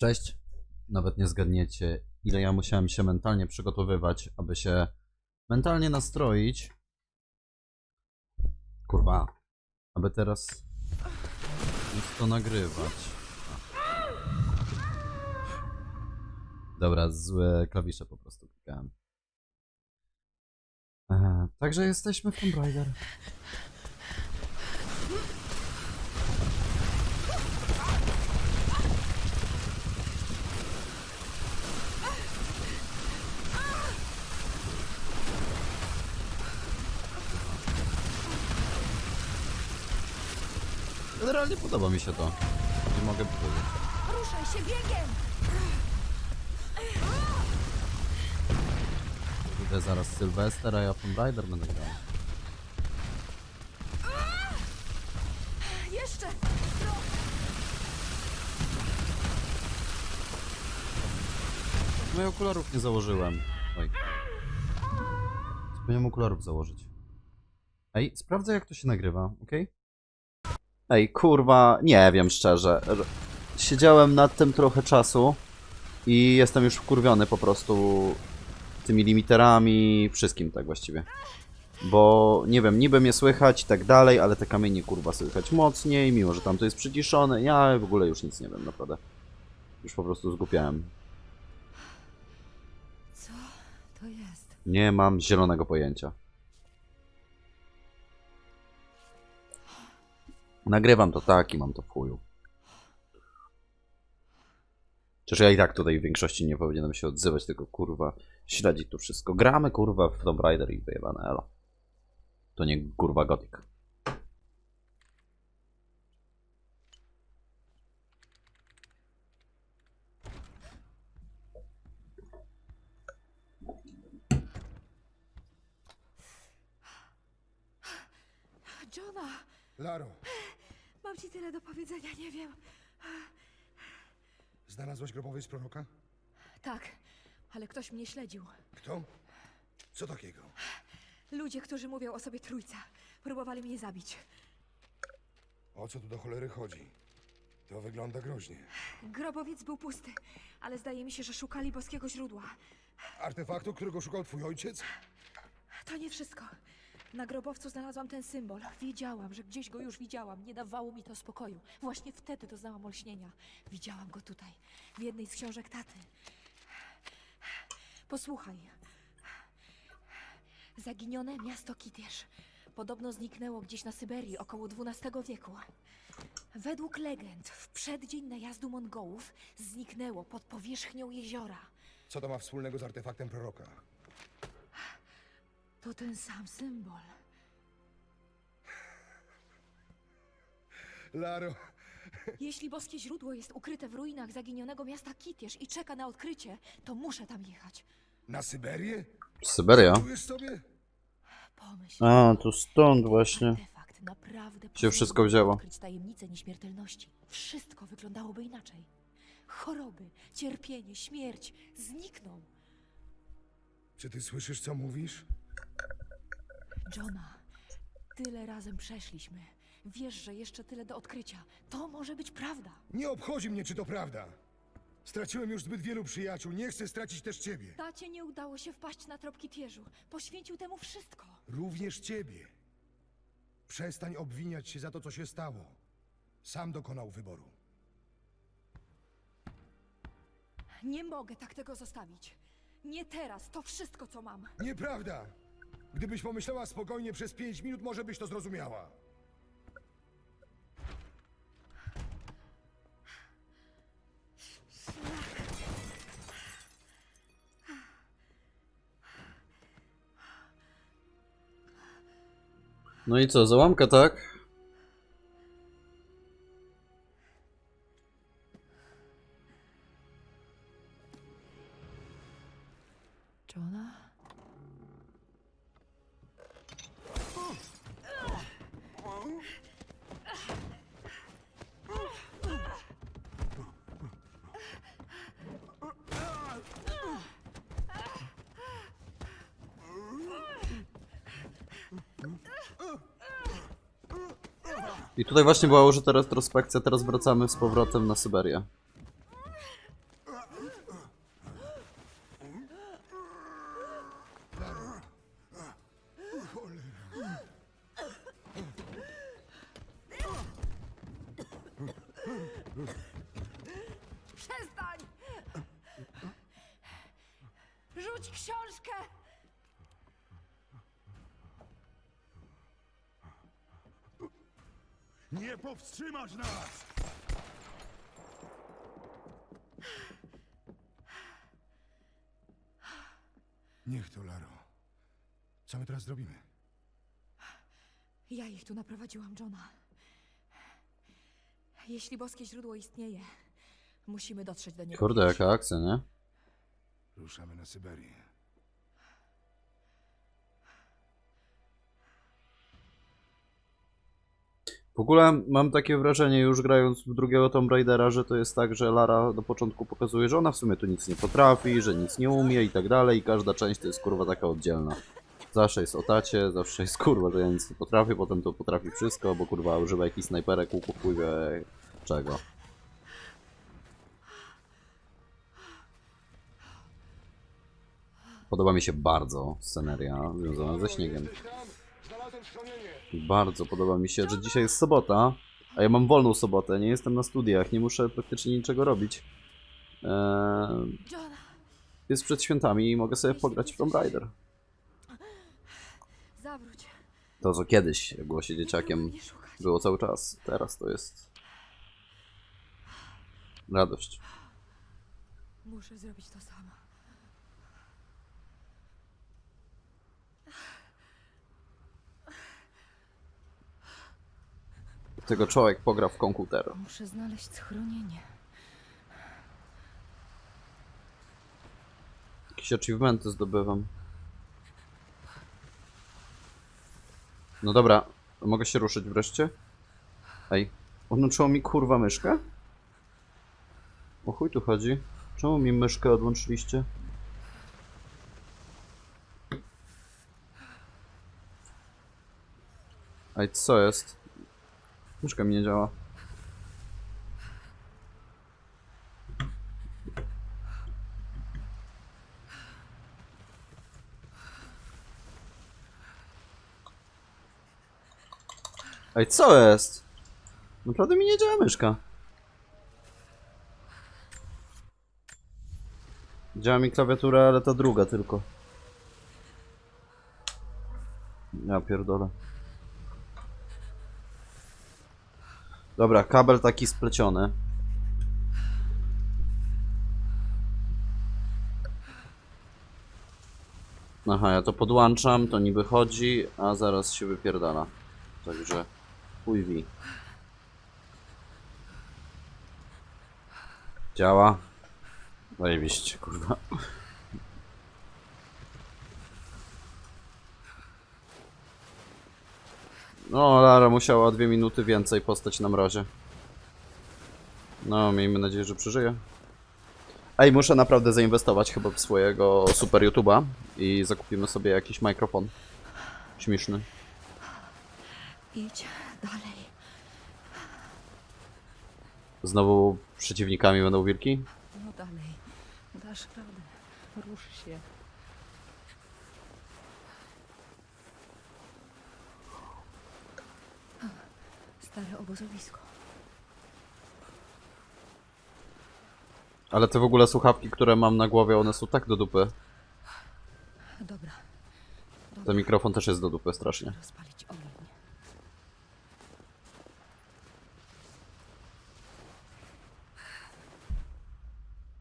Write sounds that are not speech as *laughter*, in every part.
Cześć. Nawet nie zgadniecie, ile ja musiałem się mentalnie przygotowywać, aby się mentalnie nastroić. Kurwa. Aby teraz móc to nagrywać. Dobra, złe klawisze po prostu klikałem. E, także jesteśmy w Tomb Raider. Generalnie podoba mi się to. Nie mogę powiedzieć. Ruszaj się biegiem! Idę zaraz Sylwester, a ja Tomb Raider będę grał. Jeszcze! No i okularów nie założyłem. Oj. Zapomniałem okularów założyć. Ej, sprawdzę jak to się nagrywa, ok? Ej, kurwa, nie wiem szczerze. Siedziałem nad tym trochę czasu i jestem już wkurwiony po prostu tymi limiterami, wszystkim tak właściwie. Bo nie wiem, niby mnie słychać i tak dalej, ale te kamienie kurwa słychać mocniej, mimo że tam to jest przyciszone. Ja w ogóle już nic nie wiem, naprawdę. Już po prostu zgłupiałem. Co to jest? Nie mam zielonego pojęcia. Nagrywam to tak i mam to w chuju. Przecież ja i tak tutaj w większości nie powinienem się odzywać, tylko kurwa śledzić to wszystko. Gramy kurwa w Tomb Raider i wyjebane elo. To nie kurwa Gothic. Johna! Laro, Mam ci tyle do powiedzenia, nie wiem. znalazłaś grobowiec proroka? Tak, ale ktoś mnie śledził. Kto? Co takiego? Ludzie, którzy mówią o sobie trójca, próbowali mnie zabić. O co tu do cholery chodzi? To wygląda groźnie. Grobowiec był pusty, ale zdaje mi się, że szukali boskiego źródła. Artefaktu, którego szukał twój ojciec? To nie wszystko. Na grobowcu znalazłam ten symbol. Wiedziałam, że gdzieś go już widziałam. Nie dawało mi to spokoju. Właśnie wtedy doznałam olśnienia. Widziałam go tutaj, w jednej z książek taty. Posłuchaj. Zaginione miasto Kitież. Podobno zniknęło gdzieś na Syberii około XII wieku. Według legend, w przeddzień najazdu Mongołów zniknęło pod powierzchnią jeziora. Co to ma wspólnego z artefaktem proroka? To ten sam symbol. Laro, Jeśli boskie źródło jest ukryte w ruinach zaginionego miasta Kitież i czeka na odkrycie, to muszę tam jechać. na Syberię? Syberia? Czujesz sobie? Pomyśl. A, to stąd właśnie. Artefakt naprawdę Się pozwolił wszystko mi wzięło. odkryć tajemnicę nieśmiertelności. Wszystko wyglądałoby inaczej. Choroby, cierpienie, śmierć znikną. Czy ty słyszysz, co mówisz? Johna, tyle razem przeszliśmy. Wiesz, że jeszcze tyle do odkrycia. To może być prawda. Nie obchodzi mnie, czy to prawda. Straciłem już zbyt wielu przyjaciół, nie chcę stracić też ciebie. Tacie nie udało się wpaść na trop Kitieżu. Poświęcił temu wszystko. Również ciebie. Przestań obwiniać się za to, co się stało. Sam dokonał wyboru. Nie mogę tak tego zostawić. Nie teraz, to wszystko, co mam. Nieprawda! Gdybyś pomyślała spokojnie przez pięć minut, może byś to zrozumiała. No i co, załamka, tak? I tutaj właśnie była użyta retrospekcja, teraz wracamy z powrotem na Syberię. Powstrzymasz nas! Niech to, Laro. Co my teraz zrobimy? Ja ich tu naprowadziłam, Johna. Jeśli boskie źródło istnieje, musimy dotrzeć do niego. Kurde, jaka akcja, nie? Ruszamy na Syberię. W ogóle mam takie wrażenie, już grając w drugiego Tomb Raidera, że to jest tak, że Lara do początku pokazuje, że ona w sumie tu nic nie potrafi, że nic nie umie i tak dalej, i każda część to jest kurwa taka oddzielna. Zawsze jest o tacie, zawsze jest kurwa, że ja nic nie potrafię, potem to potrafi wszystko, bo kurwa używa jakichś snajperek, łuków, chuj wie czego. Podoba mi się bardzo sceneria związana ze śniegiem. I Bardzo podoba mi się, że dzisiaj jest sobota, a ja mam wolną sobotę, nie jestem na studiach, nie muszę praktycznie niczego robić. Eee, jest przed świętami i mogę sobie pograć w Tomb Raider. To co kiedyś, jak było się dzieciakiem, było cały czas. Teraz to jest radość. Muszę zrobić to sama. Tego człowiek pogra w komputer. Muszę znaleźć schronienie. Jakieś achievementy zdobywam. No dobra, mogę się ruszyć wreszcie? Ej, odłączyło mi kurwa myszkę? O chuj tu chodzi? Czemu mi myszkę odłączyliście? Ej, co jest? Myszka mi nie działa. Ej, co jest? Naprawdę mi nie działa myszka. Działa mi klawiatura, ale ta druga tylko. Ja pierdolę. Dobra, kabel taki spleciony. Aha, ja to podłączam, to niby chodzi, a zaraz się wypierdala. Także chuj wi. Działa. Zajebiście, kurwa. No, Lara musiała dwie minuty więcej postać na mrozie. No, miejmy nadzieję, że przeżyje. Ej, muszę naprawdę zainwestować chyba w swojego super YouTube'a i zakupimy sobie jakiś mikrofon. Śmieszny. Idź dalej. Znowu przeciwnikami będą wilki? No dalej. Dasz radę. Rusz się. Stare obozowisko. Ale te w ogóle słuchawki, które mam na głowie, one są tak do dupy. Dobra. Ten mikrofon też jest do dupy strasznie. Rozpalić ogień.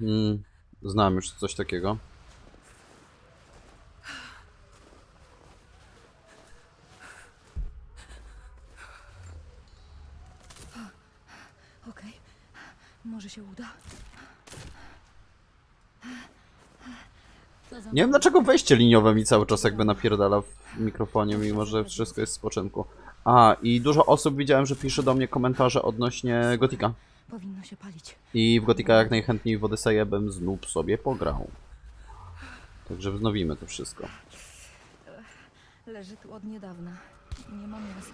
Mm, znam już coś takiego. Okej. Może się uda. Co za Nie wiem dlaczego wejście liniowe mi cały czas jakby napierdala w mikrofonie, mimo że wszystko jest w spoczynku. A, i dużo osób widziałem, że pisze do mnie komentarze odnośnie Gotika. Powinno się palić. I w Gotika jak najchętniej w Odyseję bym znów sobie pograł. Także wznowimy to wszystko. Leży tu od niedawna. Nie ma mięsa.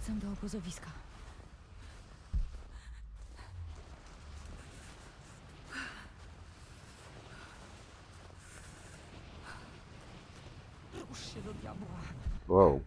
Wracam do obozowiska. Rusz się do diabła. Wow.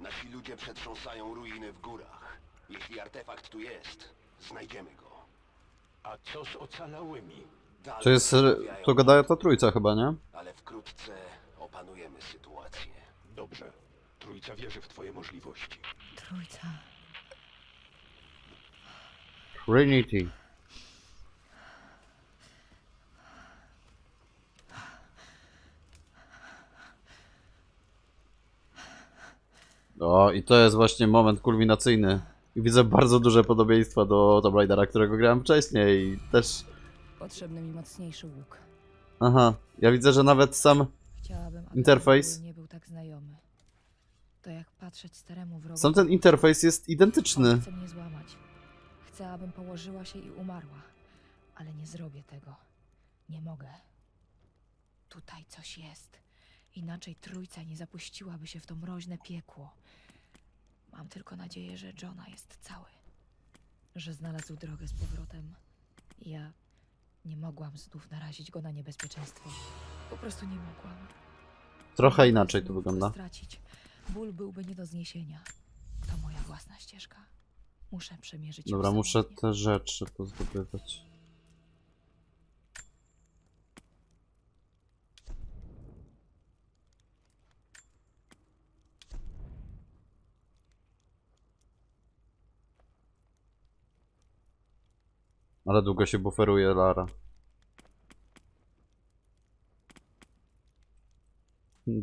Nasi ludzie przetrząsają ruiny w górach. Jeśli artefakt tu jest, znajdziemy go. A co z ocalałymi? Dalej To jest... rozmawiają, To gada ta trójca chyba, nie? Ale wkrótce opanujemy sytuację. Dobrze. Trójca wierzy w twoje możliwości. Trójca. Trinity. O, i to jest właśnie moment kulminacyjny. I widzę bardzo duże podobieństwa do Tomb Raidera, którego grałem wcześniej. I też. Potrzebny mi mocniejszy łuk. Aha, ja widzę, że nawet sam. Chciałabym, aby Interfejs. ten ból nie był tak znajomy. To jak patrzeć staremu wrogowi. Sam ten interfejs jest On identyczny. chce mnie złamać. Chce, abym położyła się i umarła. Ale nie zrobię tego. Nie mogę. Tutaj coś jest. Inaczej trójca nie zapuściłaby się w to mroźne piekło. Mam tylko nadzieję, że Johna jest cały. Że znalazł drogę z powrotem. Ja nie mogłam znów narazić go na niebezpieczeństwo. Po prostu nie mogłam. Trochę inaczej to go wygląda. Stracić. Ból byłby nie do zniesienia. To moja własna ścieżka. Muszę przemierzyć ją Dobra, muszę samotnie. te rzeczy pozdobywać. Ale długo się buferuje Lara.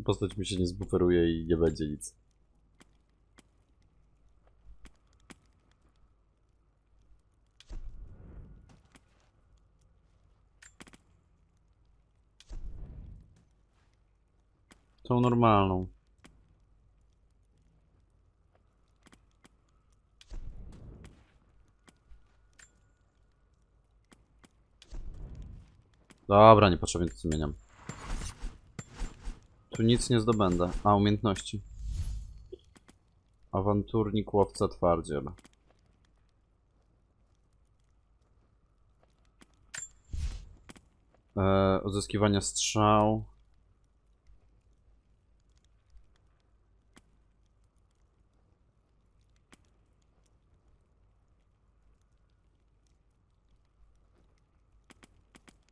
Postać mi się nie zbuferuje i nie będzie nic. Tą normalną. Dobra, niepotrzebnie to zmieniam. Tu nic nie zdobędę. A, umiejętności. Awanturnik, łowca, twardziel. E, uzyskiwanie strzał.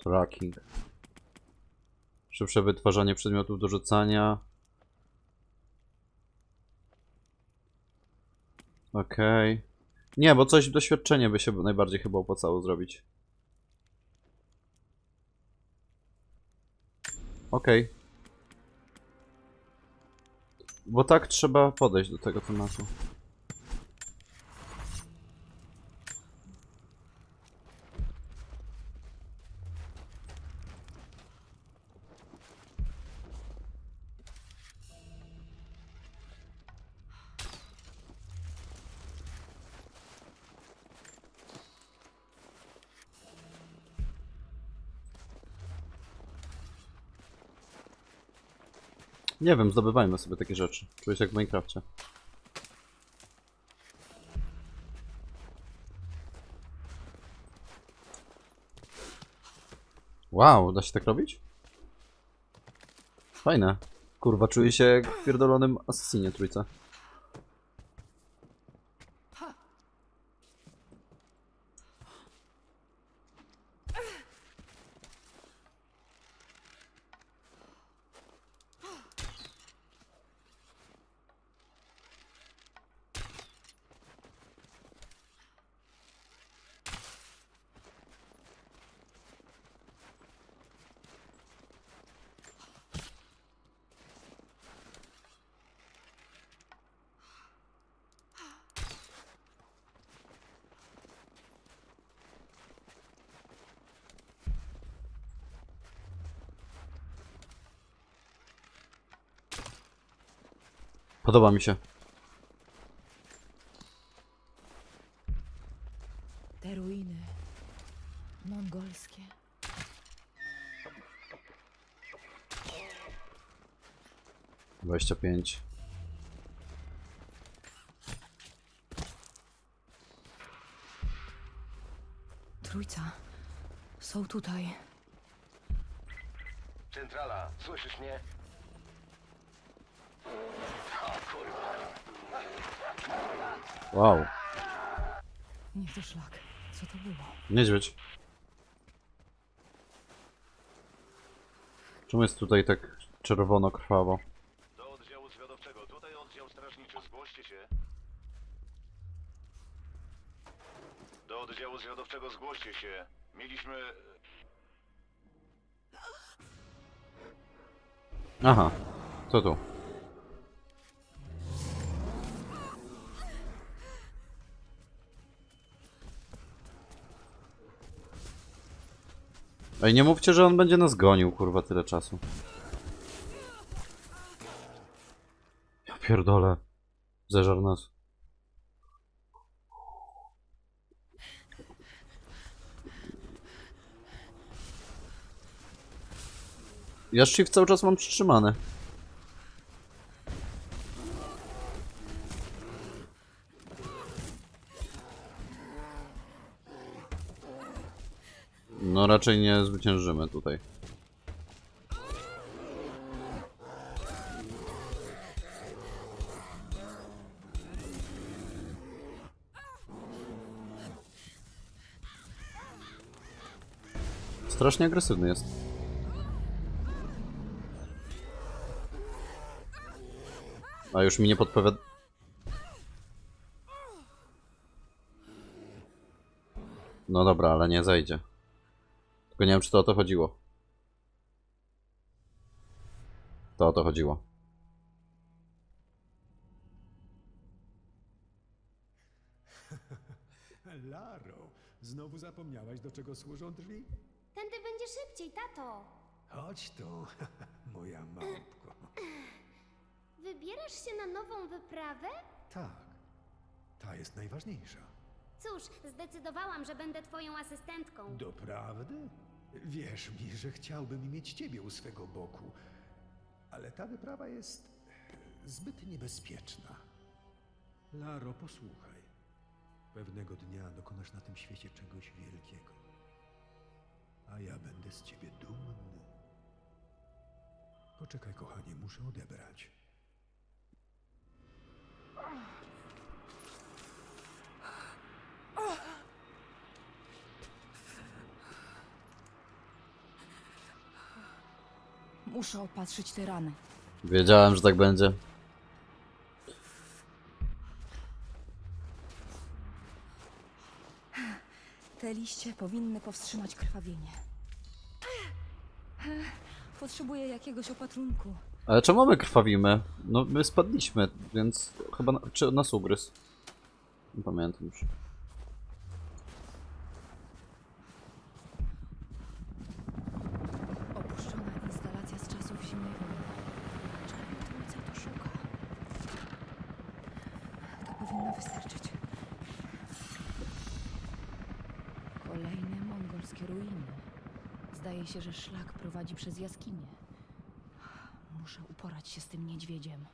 Tracking. Szybsze wytwarzanie przedmiotów do rzucania. Okej. Nie, bo coś doświadczenie by się najbardziej chyba opłacało zrobić. Okej. Bo tak trzeba podejść do tego tematu. Nie wiem, zdobywajmy sobie takie rzeczy. Czuję się jak w Minecrafcie. Wow, da się tak robić? Fajne. Kurwa, czuję się jak w pierdolonym Assassinie trójce. Podoba mi się. Te ruiny. Mongolskie. Dwadzieścia pięć. Trójca. Są tutaj. Centrala, słyszysz mnie? Wow, Niech to szlak. Co to było? niedźwiedź. Czemu jest tutaj tak czerwono-krwawo? Do oddziału zwiadowczego. Tutaj oddział strażniczy. Zgłoście się. Do oddziału zwiadowczego zgłoście się. Mieliśmy... Aha, co tu? Ej, nie mówcie, że on będzie nas gonił, kurwa, tyle czasu. Ja pierdolę. Zeżar nas. Ja shift cały czas mam przytrzymany. No raczej nie zwyciężymy tutaj. Strasznie agresywny jest. A już mi nie podpowiada. No dobra, ale nie zajdzie. Tylko nie wiem, czy to o to chodziło. To o to chodziło. *laughs* Laro, znowu zapomniałaś, do czego służą drzwi? Tędy będzie szybciej, tato. Chodź tu, *laughs* moja małpko. Wybierasz się na nową wyprawę? Tak, ta jest najważniejsza. Cóż, zdecydowałam, że będę twoją asystentką. Doprawdy? Wierz mi, że chciałbym mieć ciebie u swego boku, ale ta wyprawa jest zbyt niebezpieczna. Laro, posłuchaj. Pewnego dnia dokonasz na tym świecie czegoś wielkiego, a ja będę z ciebie dumny. Poczekaj, kochanie, muszę odebrać. Muszę opatrzyć te rany. Wiedziałem, że tak będzie. Te liście powinny powstrzymać krwawienie. Potrzebuję jakiegoś opatrunku. Ale czemu my krwawimy? No my spadliśmy, więc chyba... Na... Czy nas ugryzł? Nie pamiętam już. Opuszczona instalacja z czasów zimnej wojny. Czarny trójca to szuka. To powinno wystarczyć. Kolejne mongolskie ruiny. Zdaje się, że szlak prowadzi przez jaskinię. Muszę uporać się z tym niedźwiedziem.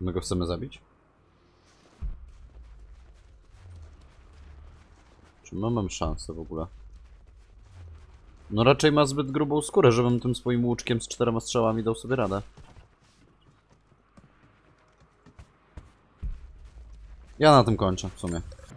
My go chcemy zabić? Czy my mamy szansę w ogóle? No raczej ma zbyt grubą skórę, żebym tym swoim łuczkiem z czterema strzałami dał sobie radę. Ja na tym kończę w sumie.